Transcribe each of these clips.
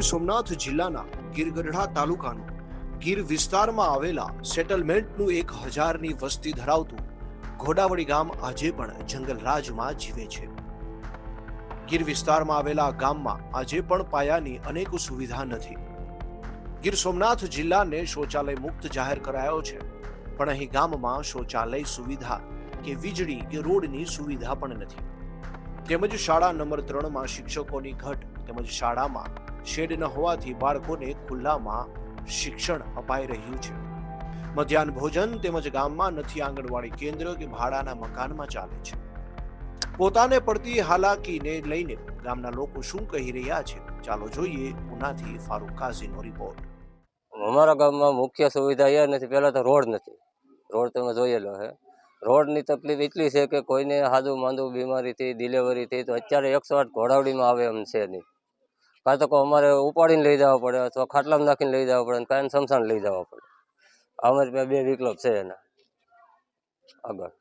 ગીર સોમનાથ જિલ્લાના ગીરગઢડા તાલુકાનું ગીર વિસ્તારમાં આવેલા સેટલમેન્ટનું એક હજારની વસ્તી ધરાવતું ઘોડાવડી ગામ આજે પણ જંગલરાજમાં જીવે છે. ગીર વિસ્તારમાં આવેલા ગામમાં આજે પણ પાયાની અનેક સુવિધા નથી. ગીર સોમનાથ જિલ્લાને શૌચાલય મુક્ત જાહેર કરાયો છે, પણ અહીં ગામમાં શૌચાલય સુવિધા કે વીજળી કે રોડની સુવિધા પણ નથી. તેમજ શાળા નંબર ત્રણમાં શિક્ષકોની ઘટ તેમજ શાળામાં શેડ ન હોવાથી બાળકોને ખુલ્લામાં શિક્ષણ અપાઈ રહ્યું છે. મધ્યાહન ભોજન તેમજ ગામમાં નથી આંગણવાડી કેન્દ્ર કે ભાડાના મકાનમાં ચાલે છે. પોતાને પડતી હાલાકીને લઈને ગામના લોકો શું કહી રહ્યા છે? ચાલો જોઈએ ઉનાથી ફારૂક કાઝીનો રિપોર્ટ અમારા ગામમાં મુખ્ય સુવિધા એ નથી, પહેલાં તો રોડ નથી. રોડ તમે જોયેલો છે રોડની તકલીફ એટલી છે કે કોઈને હાદું માંદું બીમારીથી ડિલિવરીથી તો અત્યારે એકસો આઠ ઘોડાવડીમાં આવે એમ છે નહીં. કાં તો અમારે ઉપાડીને લઈ જવા પડે અથવા ખાટલામાં નાખીને લઈ જવા પડે કાંઈ સમસાન લઈ જવા પડે. પાસે બે વિકલ્પ છે એના. આગળ.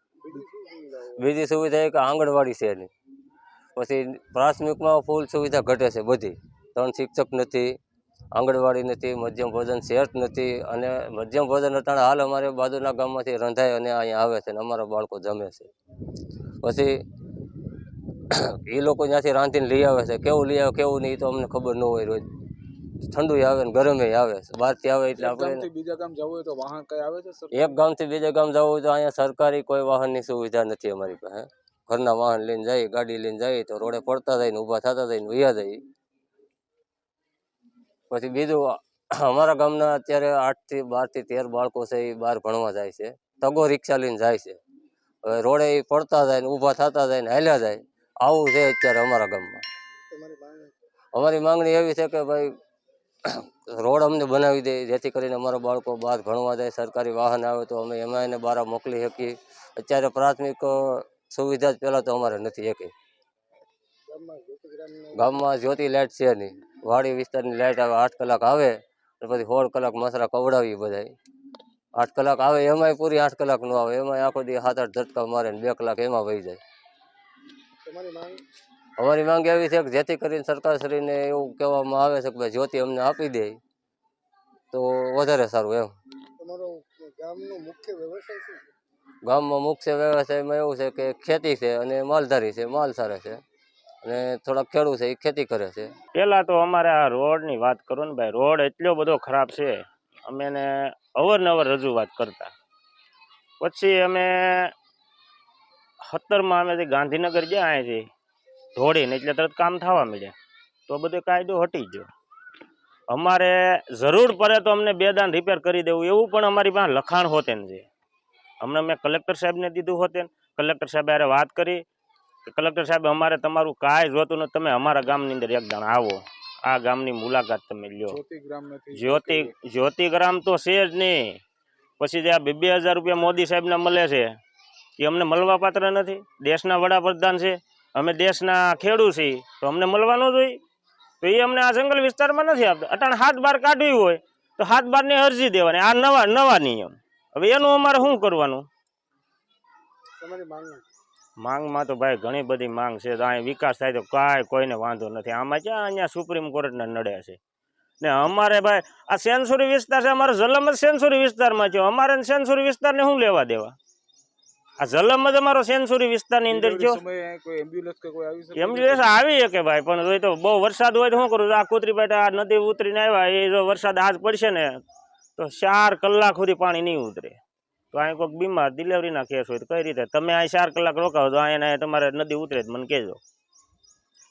બીજી સુવિધા એ કે આંગણવાડી છે એની. પછી પ્રાથમિકમાં ફૂલ સુવિધા ઘટે છે બધી. ત્રણ શિક્ષક નથી, આંગણવાડી નથી, મધ્યમ ભોજન શેઠ નથી અને મધ્યમ ભોજન અટાણે હાલ અમારે બાજુના ગામમાંથી રંધાય અને અહીંયા આવે છે અને અમારા બાળકો જમે છે. પછી એ લોકો ત્યાંથી રાંધીને લઈ આવે છે. કેવું લઈ આવે કેવું નહીં તો અમને ખબર ન હોય રોજ. ઠંડુ આવે ને ગરમે આવે છે. બહારથી આવે એટલે એક આપણે બીજા ગામ જવું હોય તો વાહન કઈ આવે છે એક ગામથી બીજા ગામ જવું હોય તો અહીંયા સરકારી કોઈ વાહનની સુવિધા નથી અમારી પાસે. ઘરના વાહન લઈને જાય ગાડી લઈને જાય તો રોડે પડતા જાય ને ઊભા થતા જાય ને વૈયા જાય. પછી બીજું અમારા ગામના અત્યારે આઠથી બારથી તેર બાળકો છે એ બહાર ભણવા જાય છે. તગો રિક્ષા લઈને જાય છે. હવે રોડે એ પડતા જાય ને ઊભા થતા જાય ને હાલ્યા જાય. આવું છે અત્યારે અમારા ગામમાં. અમારી માંગણી એવી છે કે ભાઈ રોડ અમને બનાવી દે જેથી કરીને અમારા બાળકો બહાર ભણવા જાય સરકારી વાહન આવે તો અમે એમાં એને બહાર મોકલી શકીએ. અત્યારે પ્રાથમિક સુવિધા જ પહેલાં તો અમારે નથી શકી ગામમાં જ્યોતિ લાઇટ છે નહીં. વાડી વિસ્તારની લાઇટ આવે આઠ કલાક આવે પછી સોળ કલાક મસરા કવડાવી બધાય. આઠ કલાક આવે એમાંય પૂરી આઠ કલાક નો આવે એમાંય આખો દી સાત આઠ ઝટકા મારે ને બે કલાક એમાં વહી જાય. અમારી માંગ એવી છે કે જેથી કરીને સરકારશ્રીને એવું કહેવામાં આવે છે કે ભાઈ જ્યોતિ અમને આપી દે તો વધારે સારું એમ. ગામમાં મુખ્ય વ્યવસાયમાં એવું છે કે ખેતી છે અને માલધારી છે માલ સારે છે અને થોડાક ખેડૂત છે એ ખેતી કરે છે. પેલા તો અમારે આ રોડની વાત કરો ને ભાઈ રોડ એટલો બધો ખરાબ છે અમે એને અવારનવાર રજૂઆત કરતા. પછી અમે સત્તરમાં અમે જે ગાંધીનગર ગયા અહીંથી ધોળીને એટલે તરત કામ થવા મળે તો બધો કાયદો હટી ગયો. અમારે જરૂર પડે તો અમને બે દાન રિપેર કરી દેવું એવું પણ અમારી પાસે લખાણ હોતેન છે. હમણાં મેં કલેક્ટર સાહેબને દીધું હોતે ને. કલેક્ટર સાહેબ હારે વાત કરી. કે કલેક્ટર સાહેબ અમારે તમારું કાંઈ જોતું નથી. તમે અમારા ગામની અંદર એક દાણ આવો. આ ગામની મુલાકાત તમે લ્યો. જ્યોતિ ગ્રામ જ્યોતિગ્રામ તો છે જ નહીં. પછી જે આ બે બે હજાર રૂપિયા મોદી સાહેબને મળે છે એ અમને મળવા પાત્ર નથી. દેશના વડાપ્રધાન છે. અમે દેશના ખેડૂત છીએ. તો અમને મળવાનું જોઈએ તો એ અમને આ જંગલ વિસ્તારમાં નથી આપતા અટાણે હાથ બાર કાઢવી હોય તો હાથ બારની અરજી દેવાની. આ નવા નવા નિયમ. હવે એનું અમારે શું કરવાનું? માંગમાં તો ભાઈ ઘણી બધી માંગ છે. તો અહીં વિકાસ થાય તો કાંઈ કોઈને વાંધો નથી. આમાં ક્યાં અહીંયા સુપ્રીમ કોર્ટને નડે છે? ને અમારે ભાઈ આ સેન્સુરી વિસ્તાર છે. અમારો જલમ જ સેન્સુરી વિસ્તારમાં છે. અમારે સેન્સુરી વિસ્તારને શું લેવા દેવા? આ જલમ જ અમારો સેન્સુરી વિસ્તારની અંદર જો એમ્બ્યુલન્સ કે આવી શકે? ભાઈ પણ તો બહુ વરસાદ હોય તો શું કરું? આ કુતરી પાટા આ નદી ઉતરીને આવ્યા એ જો વરસાદ આજ પડશે ને તો ચાર કલાક સુધી પાણી નહીં ઉતરે. તો અહીં કોઈક બીમાર ડિલિવરીના કેસ હોય તો કઈ રીતે? તમે અહીં ચાર કલાક રોકાવો તો અહીંયા તમારે નદી ઉતરે જ મને કહેજો.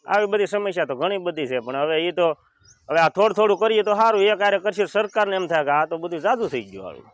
આવી બધી સમસ્યા તો ઘણી બધી છે પણ હવે એ તો હવે આ થોડું થોડું કરીએ તો સારું. એ કાર્ય કરશે સરકારને એમ થાય કે આ તો બધું જાદુ થઈ ગયું હારું.